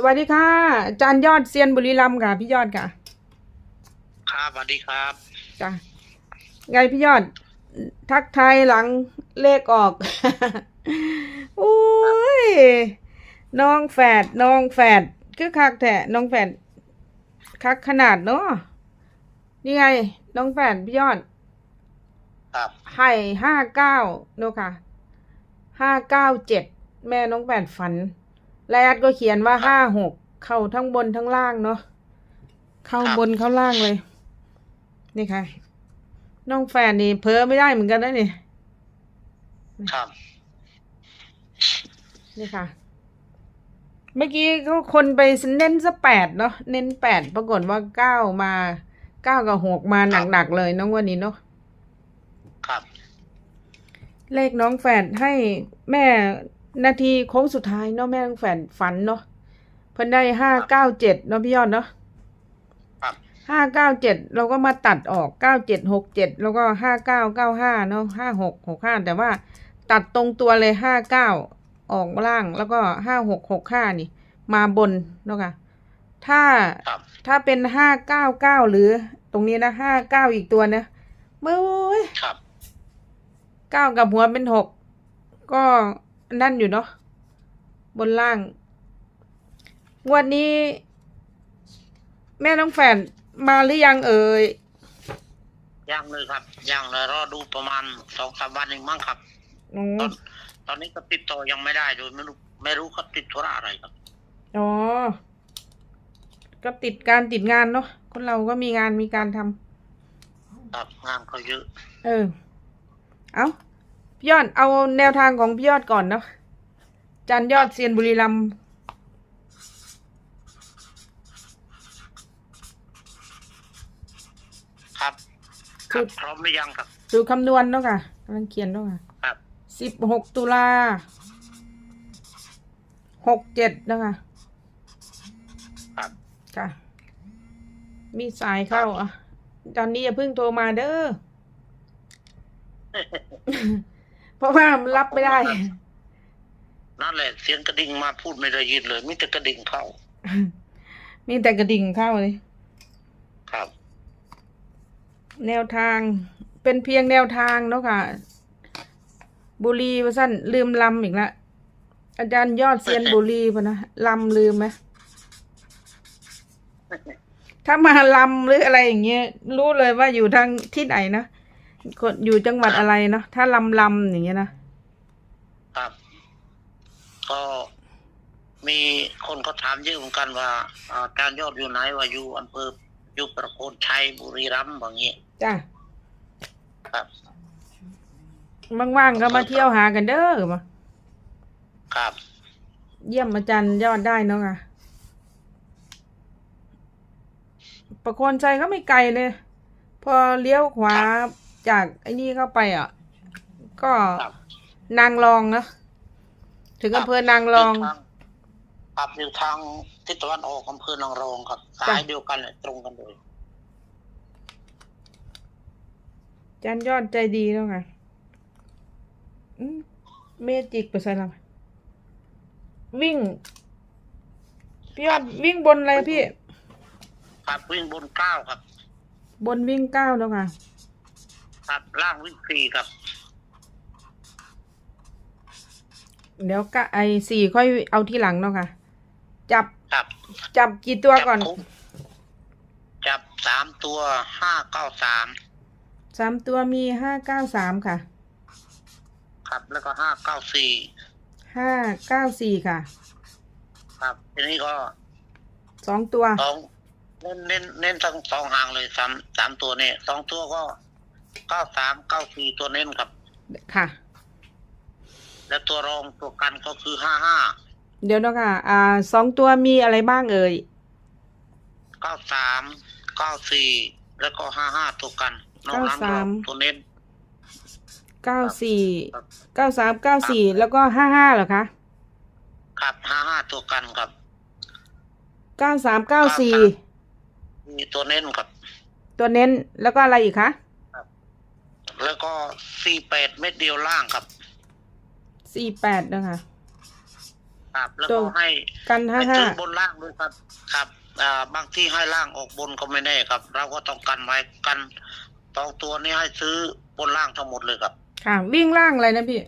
สวัสดีค่ะอาจารย์ยอดเซียนบุรีรัมย์ค่ะ พี่ยอดค่ะ ครับสวัสดีครับจ้ะไงพี่ยอด ทักทายหลังเลขออกโอ้ยน้องแฝดน้องแฝดคือคักแท้น้องแฝดคักขนาดเนาะนี่ไง น้องแฝดพี่ยอด ครับให้ห้าเก้าเนอะค่ะห้าเก้าเจ็ดแม่น้องแฝดฝัน แลดก็เขียนว่าห้าหกเข้าทั้งบนทั้งล่างเนาะเข้าบนเข้าล่างเลย นี่ค่ะ น้องแฝดนี่เพ้อไม่ได้เหมือนกันนะนี่ครับ นี่ค่ะ เมื่อกี้เขาคนไปเน้นซะแปดเนาะเน้นแปดปรากฏว่าเก้ามาเก้ากับหกมาหนักๆเลยน้องวันนี้เนาะครับ เลขน้องแฝดให้แม่ นาทีโค้งสุดท้ายเนาะแม่น้องแฝดฝันเนาะเพิ่นได้ห้าเก้าเจ็ดเนาะพี่ยอดเนาะครับ ห้าเก้าเจ็ดเราก็มาตัดออกเก้าเจ็ดหกเจ็ดแล้วก็ห้าเก้าเก้าห้าเนาะห้าหกหกห้าแต่ว่าตัดตรงตัวเลยห้าเก้าออกล่างแล้วก็ห้าหกหกห้านี่ มาบนเนาะค่ะถ้าครับถ้าเป็นห้าเก้าเก้าหรือ ตรงนี้นะห้าเก้าอีกตัวนะเมื่อยครับ เก้ากับหัวเป็นหกก็ นั่นอยู่เนาะบนล่าง งวันนี้ แม่น้องแฝดมาหรือยังเอ่ยยังเลยครับยังเลยรอดูประมาณสองสามวันเองมั้งครับอ๋อตอนตอนนี้ก็ติดต่อยังไม่ได้โดยไม่รู้ไม่รู้เขาติดธุระอะไรครับอ๋อก็ติดการติดงานเนาะคนเราก็มีงานมีการทำครับงานเขาเยอะ เออ เอา พี่ยอดเอาแนวทางของพี่ยอดก่อนเนาะจันยอดเซียนบุรีรัมย์ครับครับพร้อมหรือยังครับสูตรคำนวณเนาะค่ะกำลังเขียนเนาะค่ะครับสิบหกตุลาหกเจ็ดนะคะครับค่ะ มีสายเข้าอะ ตอนนี้อย่าเพิ่งโทรมาเด้อ เพราะว่ามันรับไม่ได้ นั่นแหละเสียงกระดิ่งมาพูดไม่ได้ยินเลยมิแต่กระดิ่งเข้า มีแต่กระดิ่งเข้าเลย ครับ แนวทางเป็นเพียงแนวทางเนาะค่ะ บุรีว่าสั้นลืมลำอีกละอาจารย์ยอดเซียนบุรีพะนะลำลืมไหมถ้ามาลำหรืออะไรอย่างเงี้ยรู้เลยว่าอยู่ทางที่ไหนนะ คนอยู่จังหวัดอะไรเนาะถ้าลำลำอย่างเงี้ยนะครับ ก็มีคนเขาถามเยอะเหมือนกันว่าอ่าการยอดอยู่ไหนว่าอยู่อำเภออยู่ประโคนชัยบุรีรัมย์แบบนี้จ้ะครับ ว่างๆก็มาเที่ยวหากันเด้อมาครับ เยี่ยมอาจารย์ยอดได้เนาะค่ะประโคนใจก็ไม่ไกลเลยพอเลี้ยวขวา จากไอ้นี่เข้าไปอะ ก็ครับ นางรองนะถึงอำเภอนางรอง ครับอยู่ทางทิศตะวันออกอำเภอนางรองครับสายเดียวกันเลยตรงกันเลยอาจารย์ยอดใจดีแล้วไงอืมเมจิกไปใส่ละวิ่ง พี่ยอดวิ่งบนอะไรพี่ ครับวิ่งบนเก้าครับ บนวิ่งเก้าแล้วค่ะ ครับล่างวิ่งสี่ครับ เดี๋ยวกะไอสี่ค่อยเอาที่หลังเนาะค่ะ จับครับ จับกี่ตัวก่อน จับทุจับสามตัวห้าเก้าสามสามตัวมีห้าเก้าสามค่ะ ครับ แล้วก็ห้าเก้าสี่ห้าเก้าสี่ค่ะ ครับทีนี้ก็สองตัว สองเน้นเน้นเน้นทั้งสองหางเลยสามสามตัวเนี่ยสองตัวก็ เก้าสามเก้าสี่ตัวเน้นครับ ค่ะ และตัวรองตัวกันก็คือห้าห้าเดี๋ยวเนาะค่ะ อ่าสองตัวมีอะไรบ้างเอ่ยเก้าสามเก้าสี่แล้วก็ห้าห้าตัวกันนอกนั้นก็ตัวเน้นเก้าสี่ครับเก้าสามเก้าสี่แล้วก็ห้าห้าเหรอคะครับห้าห้าตัวกันครับเก้าสามเก้าสี่มีตัวเน้นครับ ตัวเน้นแล้วก็อะไรอีกคะ แล้วก็สี่แปดเม็ดเดียวล่างครับสี่แปดนะคะ ครับ แล้วตัก็วให้กันห้าให้ห้าซื้อบนล่างด้วยครับ ครับอ่าบางที่ให้ล่างออกบนก็ไม่แน่ครับ เราก็ต้องกันไว้กันสองตัวนี้ให้ซื้อบนล่างทั้งหมดเลยครับ ค่ะ วิ่งล่างอะไรนะพี่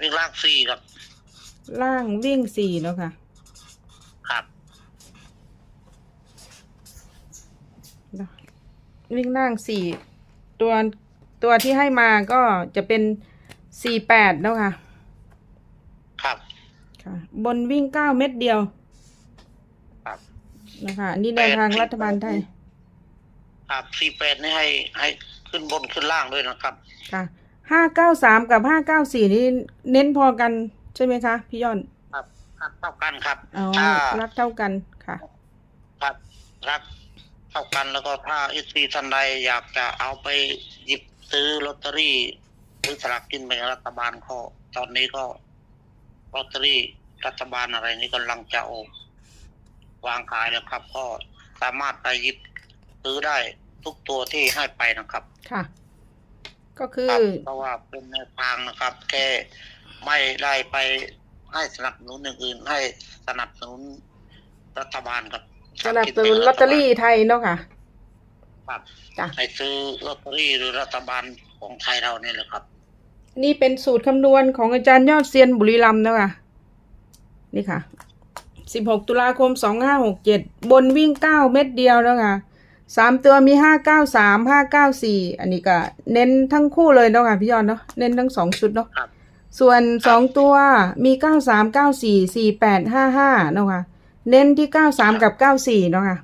วิ่งล่างสี่ครับ ล่างวิ่งสี่เนาะค่ะ ครับวิ่งล่างสี่ตัว ตัวที่ให้มาก็จะเป็นสี่แปดเนาะค่ะ ครับ ค่ะ บนวิ่งเก้าเม็ดเดียวครับ นะคะอันนี่แนวทางรัฐบาลไทย ครับสี่แปดนี่ให้ให้ขึ้นบนขึ้นล่างด้วยนะครับ ค่ะ ห้าเก้าสามกับห้าเก้าสี่นี่เน้นพอกันใช่ไหมคะ พี่ย่อนครับรักเท่ากันครับอ๋อถ้ารักเท่ากันค่ะ ครับรักเท่ากันแล้วก็ถ้าเอซีท่านใดอยากจะเอาไปหยิบ ซื้อลอตเตอรี่หรือสลากกินแบ่งรัฐบาลก็ตอนนี้ก็ลอตเตอรี่รัฐบาลอะไรนี่กำลังจะออกวางขายแล้วครับก็สามารถไปหยิบซื้อได้ทุกตัวที่ให้ไปนะครับ ค่ะ ก็คือครับเพราะว่าเป็นแนวทางนะครับ แค่ไม่ได้ไปให้สนับสนุนอย่างอื่นให้สนับสนุนรัฐบาลครับสนับสนุนลอตเตอรี่ไทยเนาะค่ะ ครับจ้ะให้ซื้อลอตเตอรี่หรือรัฐบาลของไทยเราเนี่ยแหละครับ นี่เป็นสูตรคำนวณของอาจารย์ยอดเซียนบุรีรัมย์เนาะค่ะ นี่ค่ะ 16 ตุลาคม 2567 บนวิ่ง 9 เม็ดเดียวเนาะค่ะสามตัวมี 593 594 อันนี้ก็เน้นทั้งคู่เลยเนาะค่ะพี่ยอดเนาะ เน้นทั้งสองชุดเนาะ ครับ ส่วนสองตัวมี 93 94 48 55เนาะค่ะ เน้นที่ 93 กับ 94เนาะค่ะ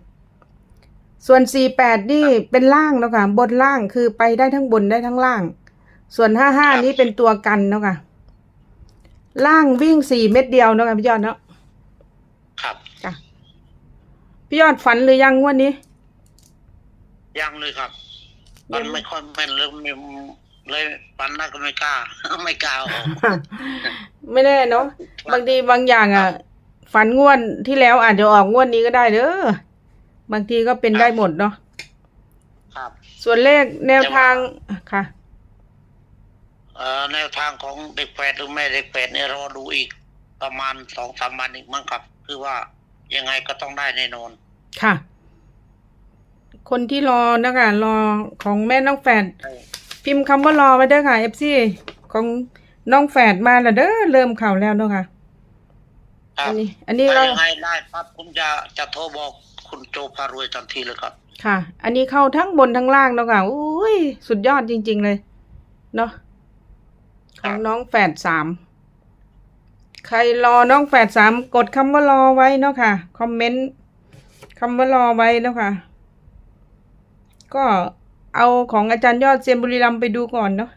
ส่วน 48 นี่เป็นล่างเนาะค่ะ บนล่างคือไปได้ทั้งบนได้ทั้งล่าง ส่วน 55 นี้เป็นตัวกันเนาะค่ะ ล่างวิ่ง 4 เม็ดเดียวเนาะค่ะพี่ยอดเนาะ ครับ จ้ะ พี่ยอดฝันหรือยังงวันนี้ ยังเลยครับ มันไม่ค่อยแม่นเลยไม่เลยปันน่าก็ไม่กล้า ไม่กล้าเอาออกไม่แน่เนาะ บางทีบางอย่างอะ ฝันงวดที่แล้วอาจจะออกงวดนี้ก็ได้เด้อ บางทีก็เป็นได้หมดเนาะครับ ส่วนเลขแนวทางค่ะ เอ่อแนวทางของเด็กแฝดหรือแม่เด็กแฝดเนี่ยรอดูอีก ประมาณสองสามวันอีกมั้งครับ คือว่ายังไงก็ต้องได้แน่นอน ค่ะ คนที่รอนะคะรอของแม่น้องแฝดพิมพ์คำว่ารอไว้เด้อค่ะเอฟซีของน้องแฝดมาแล้วเด้อเริ่มเข่าแล้วเนาะค่ะครัอับนนี้ อันนี้ถ้าเรายังไงได้ครับผมจะจะโทรบอก คุณโจพารวยทันทีเลยครับ ค่ะ อันนี้เข้าทั้งบนทั้งล่างเนาะค่ะอุ้ย สุดยอดจริง ๆ เลย เนาะของน้องแฝดสาม ใครรอน้องแฝดสามกดคำว่ารอไว้เนาะค่ะ คอมเมนต์คำว่ารอไว้เนาะค่ะ ก็เอาของอาจารย์ยอดเซียนบุรีรัมย์ไปดูก่อนเนาะ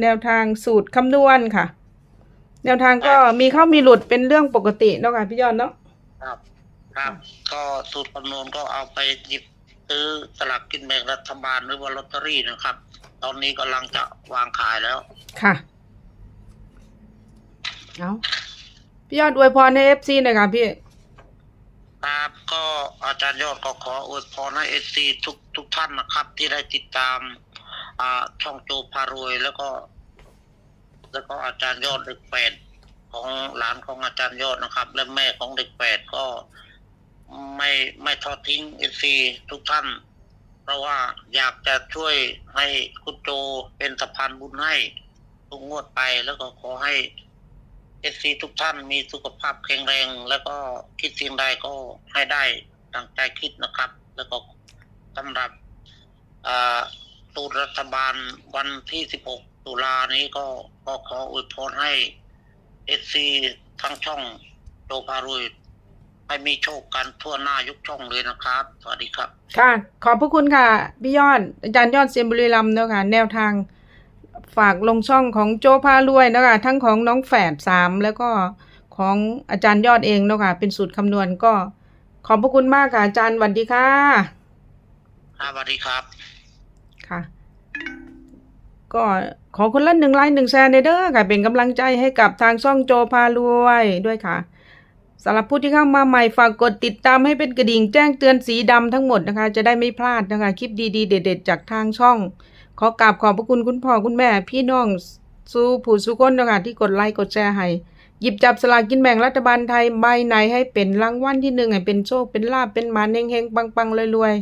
แนวทางสูตรคำนวณค่ะ แนวทางก็มีเข้ามีหลุดเป็นเรื่องปกติเนาะค่ะพี่ยอดเนาะครับ ครับ ก็สูตรคำนวณก็เอาไปหยิบซื้อสลากกินแบ่งรัฐบาลหรือว่าลอตเตอรี่นะครับ ตอนนี้กำลังจะวางขายแล้ว ค่ะ เอาพี่ยอดอวยพรในเอฟซีหน่อยค่ะพี่ ครับก็อาจารย์ยอดก็ขออวยพรให้เอซีทุกทุกท่านนะครับ ที่ได้ติดตาม อ่าช่องโจพารวยแล้วก็ แล้วก็อาจารย์ยอดเด็กแปดของหลานของอาจารย์ยอดนะครับ และแม่ของเด็กแปดก็ ไม่ไม่ทอดทิ้งเอซีทุกท่าน เพราะว่าอยากจะช่วยให้คุณโจเป็นสะพานบุญให้ทุกงวดไปแล้วก็ขอให้เอซีทุกท่านมีสุขภาพแข็งแรง แล้วก็คิดสิ่งใดก็ให้ได้ดังใจคิดนะครับ แล้วก็สำหรับตูรัฐบาลวันที่ 16 ตุลานี้ก็ก็ขออวยพรให้เอซีทั้งช่องโจพารุย ให้มีโชคกันทั่วหน้ายกช่องเลยนะครับ สวัสดีครับ ค่ะ ขอบพระคุณค่ะ พี่ยอด อาจารย์ยอดเซียนบุรีรัมย์เนาะค่ะ แนวทางฝากลงช่องของโจพารวยเนาะคะทั้งของน้องแฝดสามแล้วก็ของอาจารย์ยอดเองเนาะค่ะ เป็นสูตรคำนวณก็ ขอบพระคุณมากค่ะ อาจารย์สวัสดีค่ะครับสวัสดีครับ ค่ะ ก็ขอคนละหนึ่งไลค์หนึ่งแชร์ในเด้อค่ะ เป็นกำลังใจให้กับทางช่องโจพารวยด้วยค่ะ สำหรับผู้ที่เข้ามาใหม่ฝากกดติดตามให้เป็นกระดิ่งแจ้งเตือนสีดำทั้งหมดนะคะ จะได้ไม่พลาดนะคะ คลิปดีๆ เด็ด ๆ จากทางช่อง ขอกราบขอบพระคุณคุณพ่อคุณแม่ พี่น้องสู้ผู้สู้คนนะคะที่กดไลค์กดแชร์ให้หยิบจับสลากกินแบ่งรัฐบาลไทยใบไหนให้เป็นรางวัลที่หนึ่งให้เป็นโชคเป็นลาบเป็นหมานเฮงๆปังๆรวย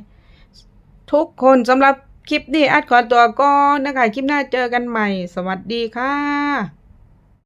ๆทุกคนสำหรับคลิปนี้อัดขอตัวก่อนนะคะ คลิปหน้าเจอกันใหม่ สวัสดีค่ะ